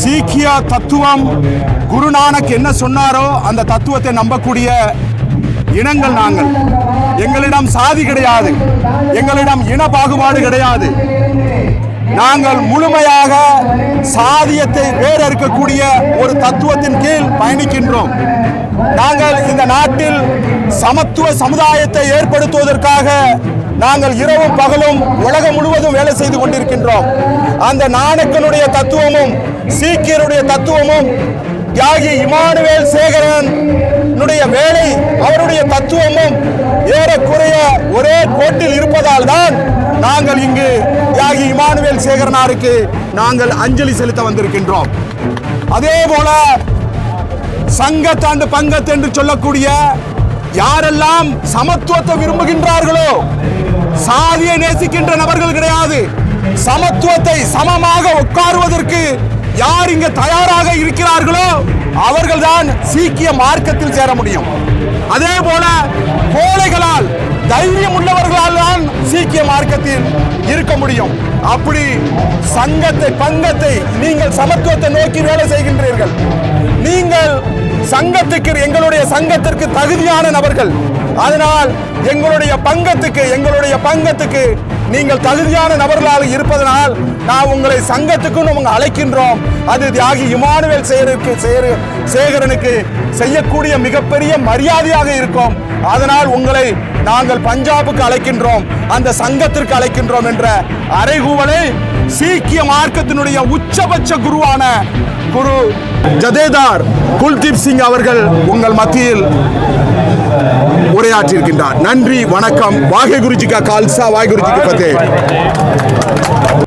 சீக்கிய தத்துவம் குருநானக் என்ன சொன்னாரோ அந்த தத்துவத்தை நம்பக்கூடிய இனங்கள் நாங்கள். எங்களிடம் சாதி கிடையாது. எங்களிடம் இன பாகுபாடு கிடையாது. நாங்கள் முழுமையாக சாதியத்தை வேறறுக்கக்கூடிய ஒரு தத்துவத்தின் கீழ் பயணிக்கின்றோம். நாங்கள் இந்த நாட்டில் சமத்துவ சமுதாயத்தை ஏற்படுத்துவதற்காக நாங்கள் இரவும் பகலும் உலகம் முழுவதும் வேலை செய்து கொண்டிருக்கின்றோம். அந்த நாணக்கனுடைய தத்துவமும் சீக்கியருடைய தத்துவமும் தியாகி இமானுவேல் சேகரன்னுடைய வேலை அவருடைய தத்துவமும் ஏறக்குறைய ஒரே கோட்டில் இருப்பதால் தான் நாங்கள் இங்கு தியாகி இமானுவேல் சேகரனாருக்கு நாங்கள் அஞ்சலி செலுத்த வந்திருக்கின்றோம். அதே போல சங்கத்தாண்டு பங்கத் என்று சொல்லக்கூடிய யாரெல்லாம் சமத்துவத்தை விரும்புகின்றார்களோ சாதியை நேசிக்கின்ற நபர்கள் கிடையாது. சமத்துவத்தை சமமாக உட்காருவதற்கு யார் இங்க தயாராக இருக்கிறார்களோ அவர்கள்தான் சீக்கிய மார்க்கத்தில் சேர முடியும். அதே போல கோழைகளால் தைரியம் உள்ளவர்களால் தான் சீக்கிய மார்க்கத்தில் இருக்க முடியும். அப்படி சங்கத்தை பங்கத்தை நீங்கள் சமத்துவத்தை நோக்கி வேலை செய்கின்றீர்கள். நீங்கள் சங்கத்துக்கு எங்களுடைய சங்கத்திற்கு தகுதியான நபர்கள். அதனால் எங்களுடைய பங்கத்துக்கு எங்களுடைய பங்கத்துக்கு நீங்கள் தகுதியான நபர்களாக இருப்பதனால் நான் உங்களை சங்கத்துக்கும் உங்க அழைக்கின்றோம். அது தியாகி இமானுவேல் சேகருக்கு சேரு சேகரனுக்கு செய்யக்கூடிய மிகப்பெரிய மரியாதையாக இருக்கும். அதனால் உங்களை நாங்கள் பஞ்சாபுக்கு அழைக்கின்றோம். அந்த சங்கத்திற்கு அழைக்கின்றோம் என்ற அறைகூவலை சீக்கிய மார்க்கத்தினுடைய உச்சபட்ச குருவான குரு ஜதேதார் குல்தீப் சிங் அவர்கள் உங்கள் மத்தியில் உரையாற்றியிருக்கின்றார். நன்றி வணக்கம். வாகை குருஜிக்கா கால்சா வாய் குருஜிக்கு பத்தே.